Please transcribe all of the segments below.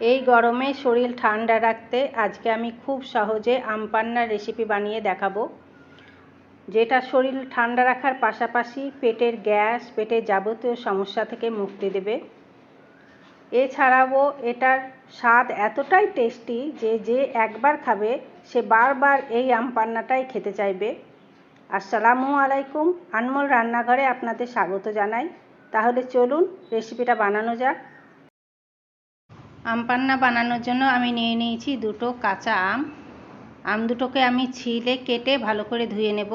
এই গরমে শরীর ঠান্ডা রাখতে আজকে আমি খুব সহজে আম পান্নার রেসিপি বানিয়ে দেখাবো। যেটা শরীর ঠান্ডা রাখার পাশাপাশি পেটের গ্যাস, পেটের যাবতীয় সমস্যা থেকে মুক্তি দেবে। এছাড়াও এটার স্বাদ এতটাই টেস্টি যে যে একবার খাবে, সে বারবার এই আম পান্নাটাই খেতে চাইবে। আসসালামু আলাইকুম, আনমোল রান্নাঘরে আপনাদের স্বাগত জানাই। তাহলে চলুন রেসিপিটা বানানো যাক। আম পান্না বানানোর জন্য আমি নিয়ে নিয়েছি দুটো কাঁচা আম। আম দুটোকে আমি ছিলে কেটে ভালো করে ধুয়ে নেব।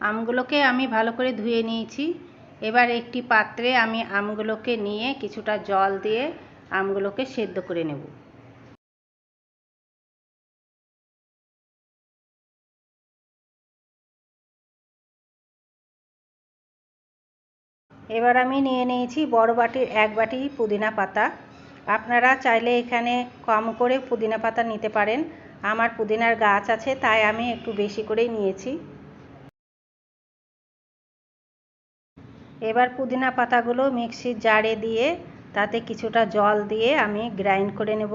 আমগুলোকে আমি ভালো করে ধুয়ে নিয়েছি। এবার একটি পাত্রে আমি আমগুলোকে নিয়ে কিছুটা জল দিয়ে আমগুলোকে সেদ্ধ করে নেব। এবার আমি নিয়ে নিয়েছি বড় বাটির এক বাটি পুদিনা পাতা। আপনারা চাইলে এখানে কম করে পুদিনা পাতা নিতে পারেন। আমার পুদিনার গাছ আছে, তাই আমি একটু বেশি করেই নিয়েছি। এবার পুদিনা পাতাগুলো মিক্সির জারে দিয়ে, তাতে কিছুটা জল দিয়ে আমি গ্রাইন্ড করে নেব।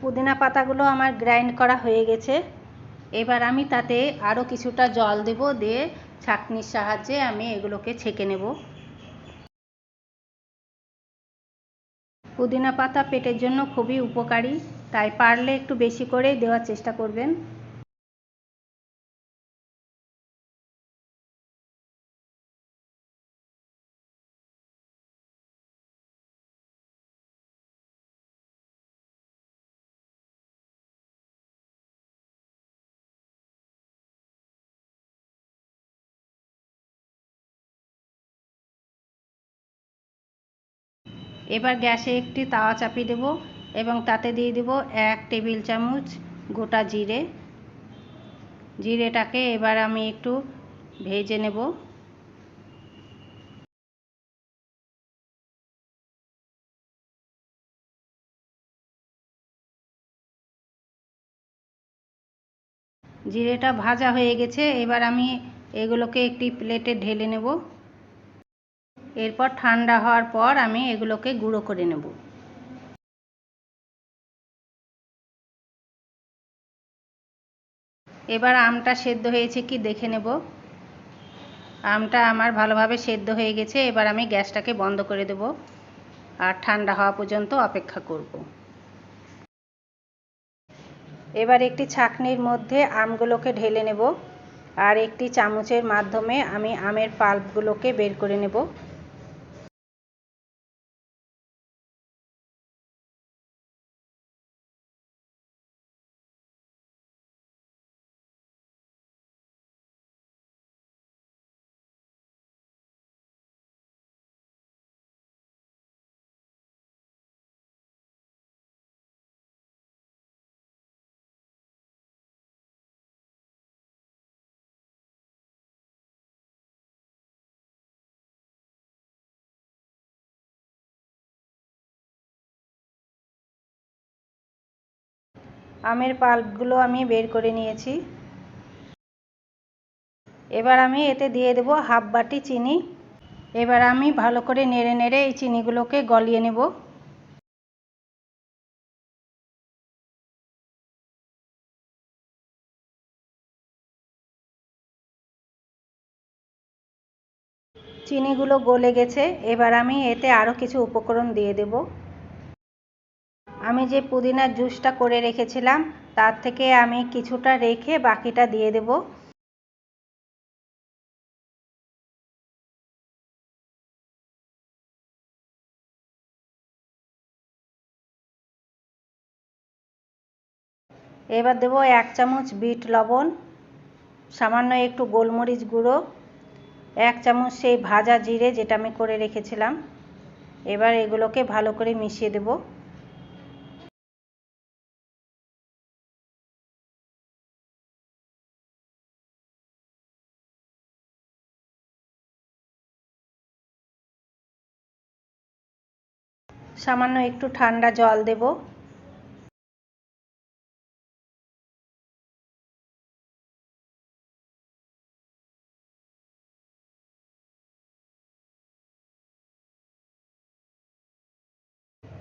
পুদিনা পাতাগুলো আমার গ্রাইন্ড করা হয়ে গেছে। এবার আমি তাতে আরও কিছুটা জল দেব, দিয়ে ছাঁকনির সাহায্যে আমি এগুলোকে ছেঁকে নেব। পুদিনা পাতা পেটের জন্য খুবই উপকারী, তাই পারলে একটু বেশি করেই দেওয়ার চেষ্টা করবেন। এবার গ্যাসে একটি তাওয়া চাপিয়ে দেব এবং তাতে দিয়ে দেব এক টেবিল চামচ গোটা জিরে। জিরেটাকে এবার আমি একটু ভেজে নেব। জিরেটা ভাজা হয়ে গেছে, এবার আমি এগুলোকে একটি প্লেটে ঢেলে নেব। এরপর ঠান্ডা হওয়ার পর আমি এগুলোকে গুঁড়ো করে নেব। এবার আমটা সেদ্ধ হয়েছে কি দেখে নেব। আমটা আমার ভালোভাবে সেদ্ধ হয়ে গেছে, এবার আমি গ্যাসটাকে বন্ধ করে দেব আর ঠান্ডা হওয়া পর্যন্ত অপেক্ষা করব। এবার একটি ছাকনির মধ্যে আমগুলোকে ঢেলে নেব আর একটি চামচের মাধ্যমে আমি আমের পাল্পগুলোকে বের করে নেব। আমের পাল্পগুলো আমি বের করে নিয়েছি। এবার আমি এতে দিয়ে দেব হাফ বাটি চিনি। এবার আমি ভালো করে নেড়ে নেড়ে এই চিনিগুলোকে গলিয়ে নেব। চিনিগুলো গলে গেছে। এবার আমি এতে আরও কিছু উপকরণ দিয়ে দেবো। আমি যে পুদিনার জুসটা করে রেখেছিলাম, তার থেকে আমি কিছুটা রেখে বাকিটা দিয়ে দেব। এবার দেবো এক চামচ বিট লবণ, সামান্য একটু গোলমরিচ গুঁড়ো, এক চামচ সেই ভাজা জিরে যেটা আমি করে রেখেছিলাম। এবার এগুলোকে ভালো করে মিশিয়ে দেবো। সামান্য একটু ঠান্ডা জল দেব।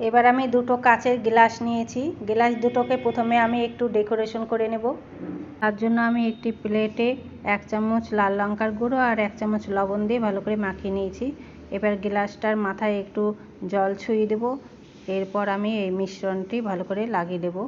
এবার আমি দুটো কাচের গ্লাস নিয়েছি। গ্লাস দুটোকে প্রথমে আমি একটু ডেকোরেশন করে নেব। তার জন্য আমি একটি প্লেটে এক চামচ লাল লঙ্কার গুঁড়ো আর এক চামচ লবণ দিয়ে ভালো করে মাখিয়ে নিয়েছি। এবার গ্লাসটার মাথায় একটু জল ছুঁয়ে দেব। এরপর আমি এই মিশ্রণটি ভালো করে লাগিয়ে দেবো।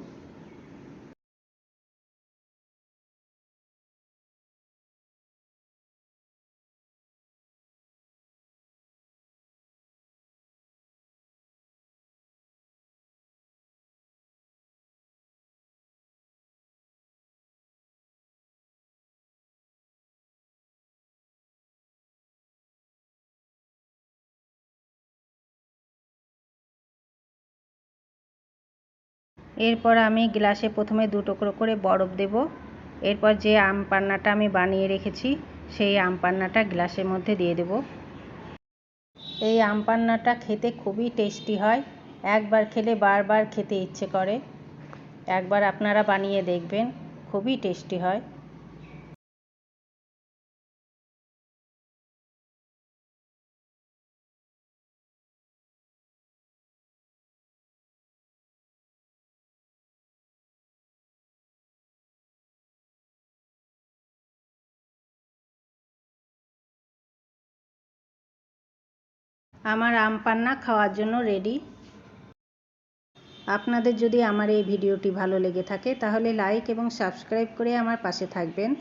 এরপর আমি গ্লাসে প্রথমে দু টুকরো করে বরফ দেব। এরপর যে আম পান্নাটা আমি বানিয়ে রেখেছি, সেই আম পান্নাটা গ্লাসের মধ্যে দিয়ে দেব। এই আম পান্নাটা খেতে খুবই টেস্টি হয়। একবার খেলে বারবার খেতে ইচ্ছে করে। একবার আপনারা বানিয়ে দেখবেন, খুবই টেস্টি হয়। আমার আম পান্না খাওয়ার জন্য রেডি আপনাদের যদি আমার এই ভিডিওটি ভালো লেগে থাকে, তাহলে লাইক এবং সাবস্ক্রাইব করে আমার পাশে থাকবেন।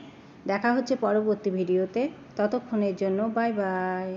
দেখা হচ্ছে পরবর্তী ভিডিওতে। ততক্ষণের জন্য বাই বাই